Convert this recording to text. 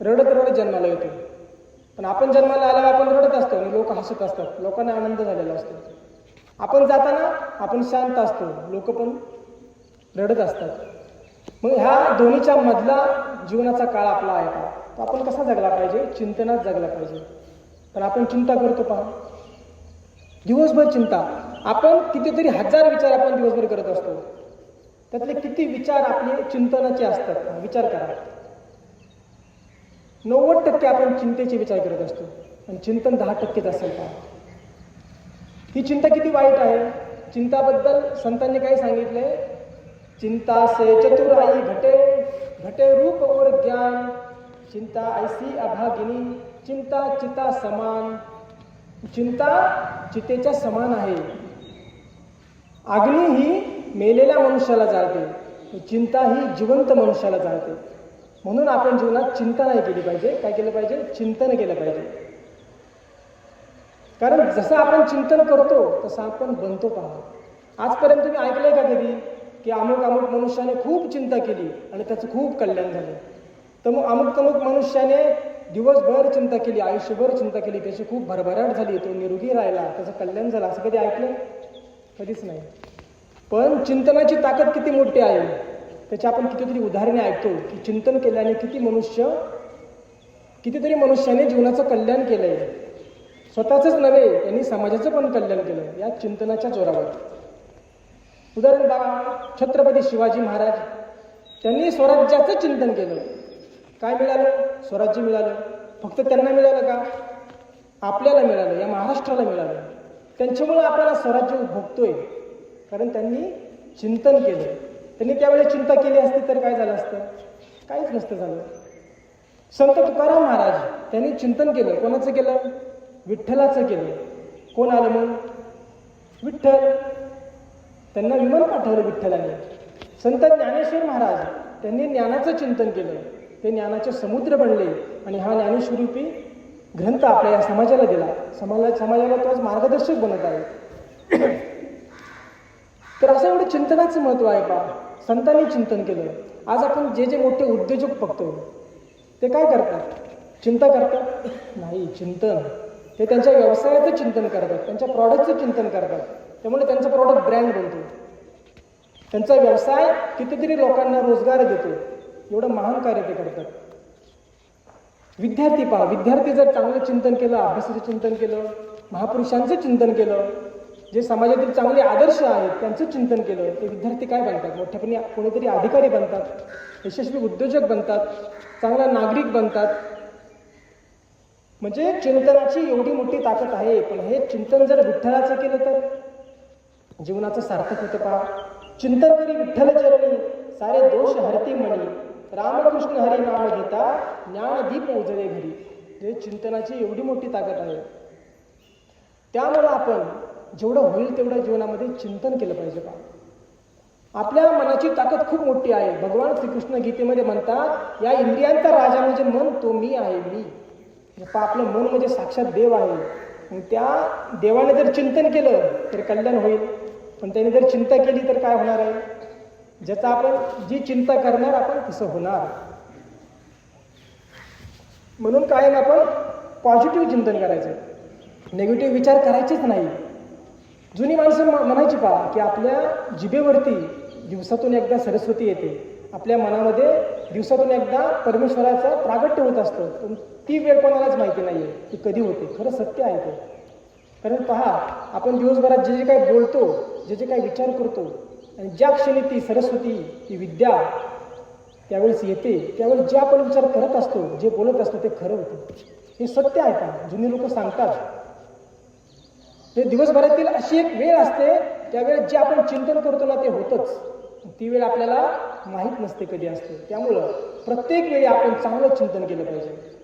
रडत रडत जन्माला येतो. पण आपण जन्माला आल्यावर आपण रडत असतो आणि लोक हसत असतात. लोकांना आनंद झालेला असतो. आपण जाताना आपण शांत असतो. लोक पण रडत असतात. मग ह्या दोन्हीच्या मधला जीवनाचा काळ आपला आहे का? तो आपण कसा जगला पाहिजे? चिंतनात जगला पाहिजे. पण आपण चिंता करतो पहा. दिवसभर चिंता. आपण कितीतरी हजार विचार आपण दिवसभर करत असतो. त्यातले किती विचार आपले चिंतनाचे असतात? विचार करा. नव्वद टक्के आपण चिंतेचे विचार करत असतो. आणि चिंतन दहा टक्केच असेल का? ही चिंता किती वाईट आहे? चिंताबद्दल संतांनी काय सांगितलंय? चिंता से चतुराई घटे घटे रूप और ज्ञान. चिंता ऐसी अभागिनी चिंता चिता समान. चिंता चितेच्या समान आहे. अग्नी ही मेलेल्या मनुष्याला जाळते. चिंता ही जिवंत मनुष्याला जाळते. म्हणून आपण जीवनात चिंता नाही केली पाहिजे. काय केलं पाहिजे? चिंतन केलं पाहिजे. कारण जसं आपण चिंतन करतो तसं आपण बनतो पहा आजपर्यंत तुम्ही ऐकलंय का कधी? की अमुक अमुक मनुष्याने खूप चिंता केली आणि त्याचं खूप कल्याण झालं. तर मग अमुक अमुक मनुष्याने दिवसभर चिंता केली आयुष्यभर चिंता केली त्याची खूप भरभराट झाली तो निरोगी राहिला त्याचं कल्याण झालं. असं कधी ऐकलं कधीच नाही. पण चिंतनाची ताकद किती मोठी आहे? त्याच्या आपण कितीतरी उदाहरणे ऐकतो की चिंतन केल्याने किती मनुष्य कितीतरी मनुष्याने जीवनाचं कल्याण केलंय. स्वतःचंच नव्हे त्यांनी समाजाचं पण कल्याण केलं या चिंतनाच्या जोरावर. उदाहरण बघा छत्रपती शिवाजी महाराज त्यांनी स्वराज्याचं चिंतन केलं. काय मिळालं? स्वराज्य मिळालं. फक्त त्यांना मिळालं का? आपल्याला मिळालं या महाराष्ट्राला मिळालं. त्यांच्यामुळं आपल्याला स्वराज्य भोगतोय. कारण त्यांनी चिंतन केलं. त्यांनी त्यावेळेस चिंता केली असती तर काय झालं असतं? काहीच नसतं झालं. संत तुकाराम महाराज त्यांनी चिंतन केलं. कोणाचं केलं? विठ्ठलाचं केलं. कोण आलं मग? विठ्ठल. त्यांना विमान पाठवलं विठ्ठलाने. संत ज्ञानेश्वर महाराज त्यांनी ज्ञानाचं चिंतन केलं. ते ज्ञानाचे समुद्र बनले आणि हा ज्ञानेश्वरूपी ग्रंथ आपल्या या समाजाला दिला. समाजा समाजाला तो आज मार्गदर्शक बनत आहे. तर असं एवढं चिंतनाचं महत्त्व आहे पा संतांनी चिंतन केलं. आज आपण जे जे मोठे उद्योजक बघतो ते काय करतात? चिंता करतात? नाही चिंतन. ते त्यांच्या व्यवसायाचं चिंतन करतात त्यांच्या प्रॉडक्टचं चिंतन करतात. त्यामुळे त्यांचा प्रॉडक्ट ब्रँड बनतो. त्यांचा व्यवसाय कितीतरी लोकांना रोजगार देतो. एवढं महान कार्य ते करतात. विद्यार्थी पहा विद्यार्थी जर चांगलं चिंतन केलं अभ्यासाचं चिंतन केलं महापुरुषांचं चिंतन केलं जे समाजातील चांगले आदर्श आहेत त्यांचं चिंतन केलं ते विद्यार्थी काय बनतात? मोठ्यापणी कोणीतरी अधिकारी बनतात यशस्वी उद्योजक बनतात चांगला नागरिक बनतात. म्हणजे चिंतनाची एवढी मोठी ताकद आहे पण हे चिंतन जर विठ्ठलाचं केलं तर? जीवनाचं सार्थक होतं पहा. चिंतन करी विठ्ठल चरणी सारे दोष हरती म्हणी रामकृष्ण हरी नाम घेता ज्ञानदीप उजळे घरी. जे चिंतनाची एवढी मोठी ताकद आहे. त्यामुळं आपण जेवढं होईल तेवढं जीवनामध्ये चिंतन केलं पाहिजे बा. आपल्या मनाची ताकद खूप मोठी आहे. भगवान श्रीकृष्ण गीतेमध्ये म्हणतात या इंद्रियांचा राजा म्हणजे मन तो मी आहे मी. म्हणजे आपलं मन म्हणजे साक्षात देव आहे. त्या देवाने जर चिंतन केलं तर कल्याण होईल. पण त्याने जर चिंता केली तर काय होणार आहे? ज्याचा आपण जी चिंता करणार आपण तसं होणार. म्हणून कायम आपण पॉझिटिव्ह चिंतन करायचं. निगेटिव्ह विचार करायचेच नाही. जुनी माणसं म्हणायची पहा की आपल्या जिभेवरती दिवसातून एकदा सरस्वती येते. आपल्या मनामध्ये दिवसातून एकदा परमेश्वराचं प्रागट्य होत असतं. पण ती वेळ कोणालाच माहिती नाही आहे ती कधी होते. खरं सत्य आहे ते. कारण पहा आपण दिवसभरात जे जे काही बोलतो जे जे काही विचार करतो आणि ज्या क्षणी ती सरस्वती ती विद्या त्यावेळेस येते त्यावेळेस जे आपण विचार करत असतो जे बोलत असतो ते खरं होतं. हे सत्य आहे का? जुनी लोक सांगतात. ते दिवसभरातील अशी एक वेळ असते त्यावेळेस जे आपण चिंतन करतो ना ते होतच. ती वेळ आपल्याला माहीत नसते कधी असते. त्यामुळं प्रत्येक वेळी आपण चांगलं चिंतन केलं पाहिजे.